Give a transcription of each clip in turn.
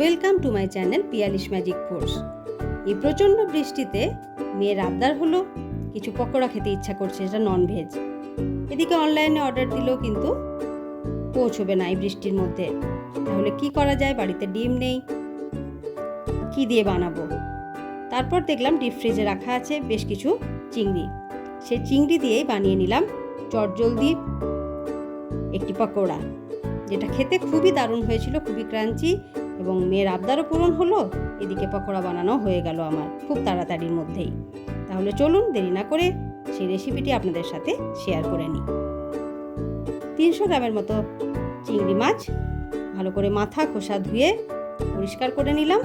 Welcome to my channel পিয়ালিশ magic force এই প্রচণ্ড বৃষ্টিতে মেয়ের আবদার হলো কিছু পকোড়া খেতে ইচ্ছা করছে এটা নন ভেজ এদিকে অনলাইনে অর্ডার দিলেও কিন্তু পৌঁছবে না এই বৃষ্টির মধ্যে। তাহলে কি করা যায়? বাড়িতে ডিম নেই। কি দিয়ে বানাবো? তারপর দেখলাম ডিপ ফ্রিজে রাখা আছে বেশ কিছু চিংড়ি। সেই চিংড়ি দিয়েই বানিয়ে নিলাম চটজলদি একটি পকোড়া, যেটা খেতে খুবই দারুণ হয়েছিল, খুবই ক্রাঞ্চি এবং মেয়ের আবদারও পূরণ হলো, এদিকে পকোড়া বানানো হয়ে গেল আমার খুব তাড়াতাড়ির মধ্যেই। তাহলে চলুন দেরি না করে সেই রেসিপিটি আপনাদের সাথে শেয়ার করে নিই। তিনশো গ্রামের মতো চিংড়ি মাছ ভালো করে মাথা খোসা ধুয়ে পরিষ্কার করে নিলাম।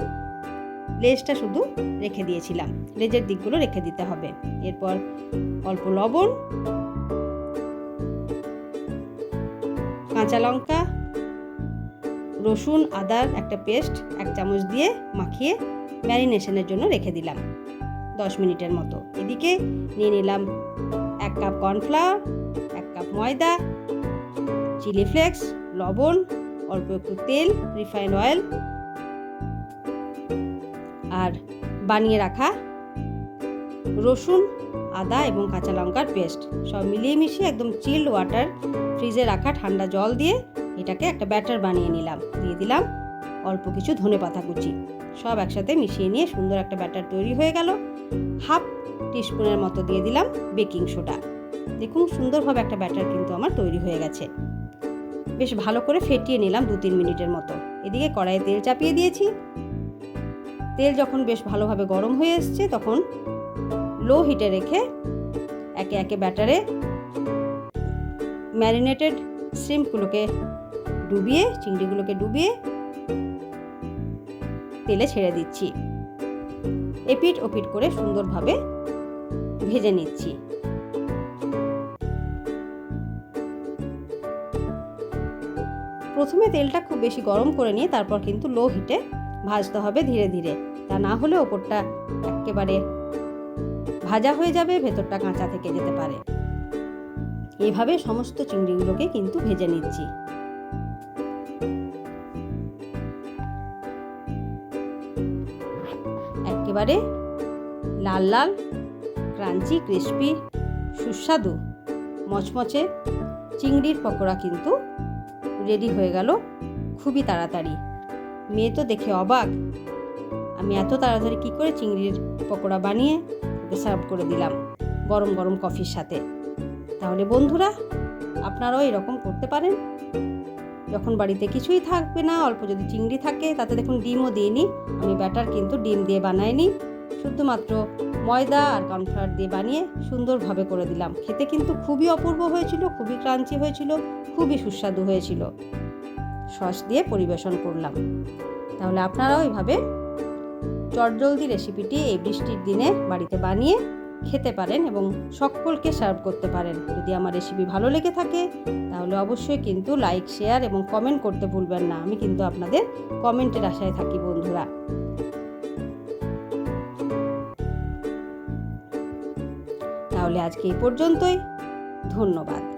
লেজটা শুধু রেখে দিয়েছিলাম। লেজের দিকগুলো রেখে দিতে হবে। এরপর অল্প লবণ, কাঁচা লঙ্কা রসুন, আদার একটা পেস্ট এক চামচ দিয়ে মাখিয়ে ম্যারিনেশনের জন্য রেখে দিলাম দশ মিনিটের মতো। এদিকে নিয়ে নিলাম এক কাপ কর্নফ্লাওয়ার, এক কাপ ময়দা, চিলি ফ্লেক্স, লবণ, অল্প একটু তেল রিফাইন অয়েল আর বানিয়ে রাখা রসুন, আদা এবং কাঁচা লঙ্কার পেস্ট। সব মিলিয়ে মিশিয়ে একদম চিল্ড ওয়াটার ফ্রিজে রাখা ঠান্ডা জল দিয়ে এটাকে একটা ব্যাটার বানিয়ে নিলাম। দিয়ে দিলাম অল্প কিছু ধনে পাতা কুচি। সব একসাথে মিশিয়ে নিয়ে সুন্দর একটা ব্যাটার তৈরি হয়ে গেল। হাফ টিস্পুনের মতো দিয়ে দিলাম বেকিং সোডা। দেখুন সুন্দরভাবে একটা ব্যাটার কিন্তু আমার তৈরি হয়ে গেছে। বেশ ভালো করে ফেটিয়ে নিলাম দু তিন মিনিটের মতো। এদিকে কড়াইয়ে তেল চাপিয়ে দিয়েছি। তেল যখন বেশ ভালোভাবে গরম হয়ে এসছে তখন লো হিটে রেখে একে একে ব্যাটারে ম্যারিনেটেড শ্রিম্পগুলোকে ডুবিয়ে, চিংড়িগুলোকে ডুবিয়ে তেলে ছেড়ে দিচ্ছি। এপিট ওপিট করে সুন্দরভাবে ভেজে নিচ্ছি। প্রথমে তেলটা খুব বেশি গরম করে নিয়ে তারপর কিন্তু লো হিটে ভাজতে হবে ধীরে ধীরে। তা না হলে ওপরটা একেবারে ভাজা হয়ে যাবে, ভেতরটা কাঁচা থেকে যেতে পারে। এইভাবে সমস্ত চিংড়িগুলোকে কিন্তু ভেজে নিচ্ছি। একেবারে লাল লাল, ক্রাঞ্চি, ক্রিস্পি, সুস্বাদু, মচমচে চিংড়ির পকোড়া কিন্তু রেডি হয়ে গেল খুবই তাড়াতাড়ি। মেয়ে তো দেখে অবাক, আমি এত তাড়াতাড়ি কী করে চিংড়ির পকোড়া বানিয়ে ওকে সার্ভ করে দিলাম গরম গরম কফির সাথে। তাহলে বন্ধুরা, আপনারাও এরকম করতে পারেন। যখন বাড়িতে কিছুই থাকবে না, অল্প যদি চিংড়ি থাকে, তাতে দেখুন ডিমও দিইনি। আমি ব্যাটার কিন্তু ডিম দিয়ে বানাইনি। শুধুমাত্র ময়দা আর কর্নফ্লাওয়ার দিয়ে বানিয়ে সুন্দরভাবে করে দিলাম। খেতে কিন্তু খুবই অপূর্ব হয়েছিল, খুবই ক্রাঞ্চি হয়েছিল, খুবই সুস্বাদু হয়েছিল। সস দিয়ে পরিবেশন করলাম। তাহলে আপনারাও এইভাবে চটজলদি রেসিপিটি এই বৃষ্টির দিনে বাড়িতে বানিয়ে খেতে পারেন এবং সকলকে সার্ভ করতে পারেন। যদি আমার রেসিপি ভালো লেগে থাকে, তাহলে অবশ্যই কিন্তু লাইক শেয়ার এবং কমেন্ট করতে ভুলবেন না। আমি কিন্তু আপনাদের কমেন্টের আশায় থাকি বন্ধুরা। তাহলে আজকে এই পর্যন্তই। ধন্যবাদ।